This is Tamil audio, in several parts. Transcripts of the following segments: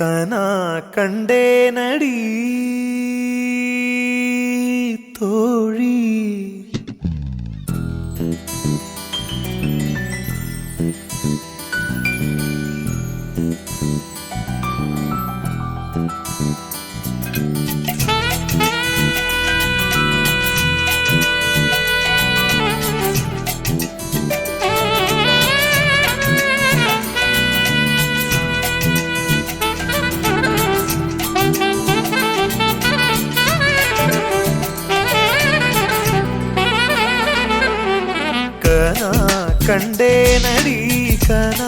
கனா கண்டே நடி தோழி கண்டே நடி கனா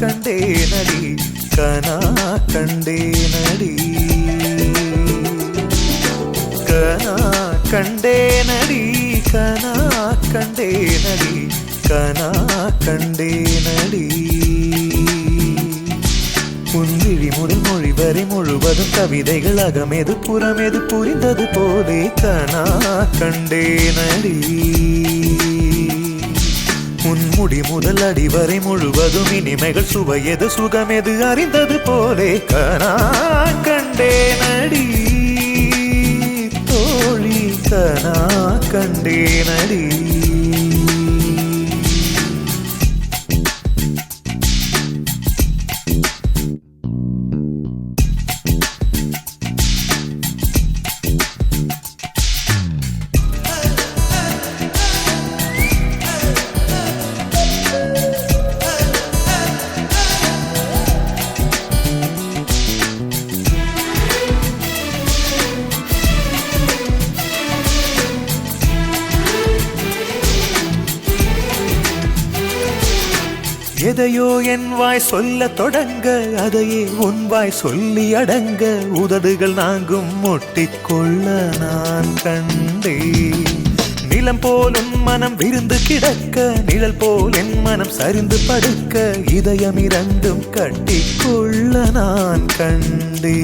கண்டே நடி கனா கண்டே நடி கனா கண்டே நடி கனா கண்டே நடி கனா கண்டே நடி உன்விழி முதல் மொழி வரை முழுவதும் கவிதைகள் அகமெது புறமெது புரிந்தது போலே கனா கண்டே நடி முன்முடி முதல் அடி வரை முழுவதும் இனிமைகள் சுவையது சுகமெது அறிந்தது போலே கனா கண்டே நடி தோழி கனா கண்டே நடி எதையோ என் வாய் சொல்ல தொடங்க அதையே உன் வாய் சொல்லி அடங்க உதடுகள் நாங்கும் முட்டிக்கொள்ள நான் கண்டே நிலம் போல் உன் மனம் விருந்து கிடக்க நிழல் போல் என் மனம் சரிந்து படுக்க இதயம் இரண்டும் கட்டிக்கொள்ள நான் கண்டே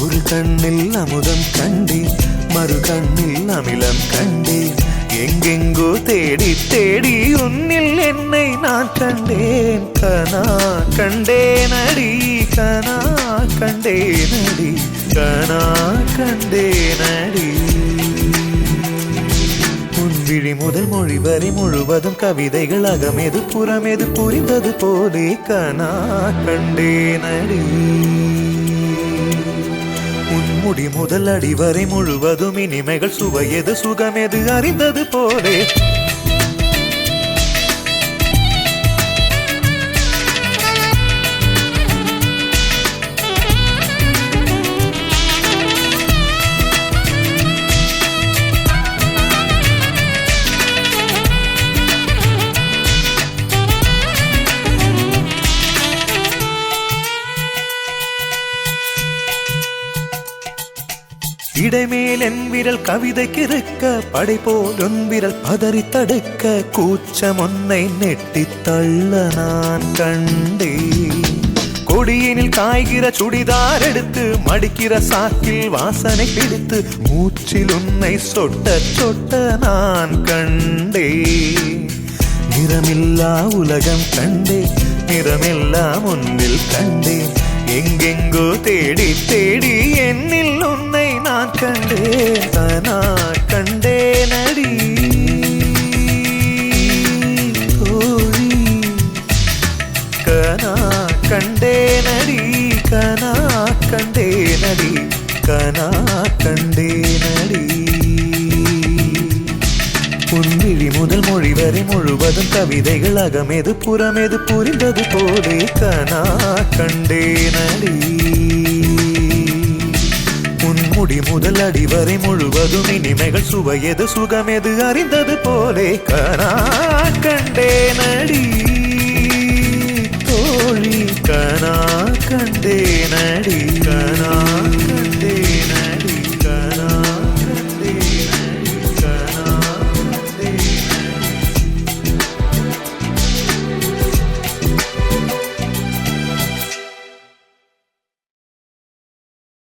ஒரு கண்ணில் அமுதம் கண்டேன் மறு கண்ணில் அமிலம் கண்டேன். எங்கெங்கோ தேடி தேடி உன்னில் என்னை நான் கண்டேன். கனா கண்டேன் அடி கனா கண்டேன் அடி கனா கண்டேன் அடி. விழி முதல் மொழி வரை முழுவதும் கவிதைகள் அகமெது புறமெது புரிந்தது போலே கனா கண்டேன் முடி முதல் அடி வரை முழுவதும் இனிமைகள் சுவையது சுகமெது அறிந்தது போலே. இடைமேல் என் விரல் கவிதை கிறுக்க படை போல் உன் விரல் பதறி தடுக்க கூச்சம் ஒன்னை நெட்டி தள்ள நான் கண்டே கொடியினில் காய்கிற சுடிதார் எடுத்து மடிக்கிற சாக்கில் வாசனை பிடித்து மூச்சில் உன்னை சொட்ட சொட்ட நான் கண்டே நிறமில்லா உலகம் கண்டே நிறமெல்லாம் உன்னில் கண்டே எங்கெங்கோ தேடி தேடி என்னில் உன் நான் கண்டேன் தானா கண்டேன் அடி தோழி கனா கண்டேன் அடி கனா கண்டேன் அடி கனா கண்டேன் அடி புன்விழி முதல் மொழி வரை முழுவதும் கவிதைகள் அகமெது புறமெது புரிந்தது போலே கனா கண்டேனடி உன்முடி முதல் அடி வரை முழுவதும் இனிமைகள் சுவையது சுகமெது அறிந்தது போலே கனா கண்டே நடி. தோழி கனா